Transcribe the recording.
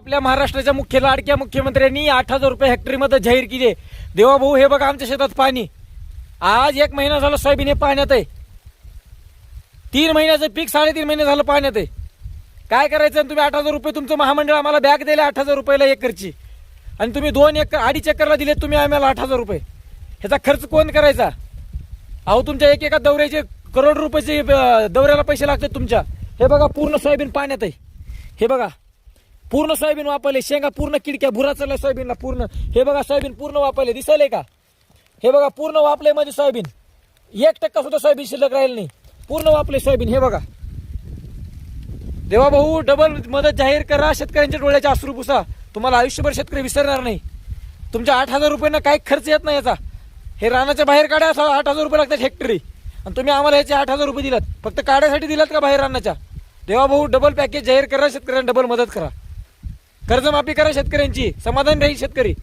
आपल्या महाराष्ट्राच्या मुख्य लाडक्या मुख्यमंत्र्यांनी आठ हजार रुपये हेक्टरीमध्ये जाहीर केले. देवा भाऊ हे बघा आमच्या शेतात पाणी. आज एक महिना झाला सोयाबीन हे पाण्यात आहे. तीन महिन्याचं पीक साडेतीन महिने झालं पाण्यात आहे. काय करायचं आणि तुम्ही आठ हजार रुपये तुमचं महामंडळ आम्हाला बॅग दिले आठ हजार रुपयाला एकरची. आणि तुम्ही दोन एकर अडीच एकरला दिले तुम्ही आम्हाला आठ हजार रुपये. ह्याचा खर्च कोण करायचा? अहो तुमच्या एक एका दौऱ्याचे करोड रुपयाचे दौऱ्याला पैसे लागतात तुमच्या. हे बघा पूर्ण सोयाबीन पाण्यात आहे. हे बघा पूर्ण सोयाबीन वापरले शेंगा पूर्ण किडक्या भुरा चालला सोयाबीनला पूर्ण. हे बघा सोयाबीन पूर्ण वापरले. दिसले का? हे बघा पूर्ण वापले म्हणजे सोयाबीन. एक टक्का सुद्धा सोयाबीन शिल्लक राहील नाही. पूर्ण वापले सोयाबीन हे बघा. देवा भाऊ डबल मदत जाहीर करा शेतकऱ्यांच्या डोळ्याच्या अश्रू पुसा. तुम्हाला आयुष्यभर शेतकरी विसरणार नाही. तुमच्या आठ हजार रुपयांना काही खर्च येत नाही याचा. हे रानाच्या बाहेर काढा असं आठ हजार रुपये लागतात हेक्टरी आणि तुम्ही आम्हाला याचे आठ हजार रुपये दिलात. फक्त काढायसाठी दिलात का बाहेर रानाच्या? देवा भाऊ डबल पॅकेज जाहीर करा शेतकऱ्यांना डबल मदत करा. कर्जमाफी करा शेतकऱ्यांची. समाधान राहील शेतकरी.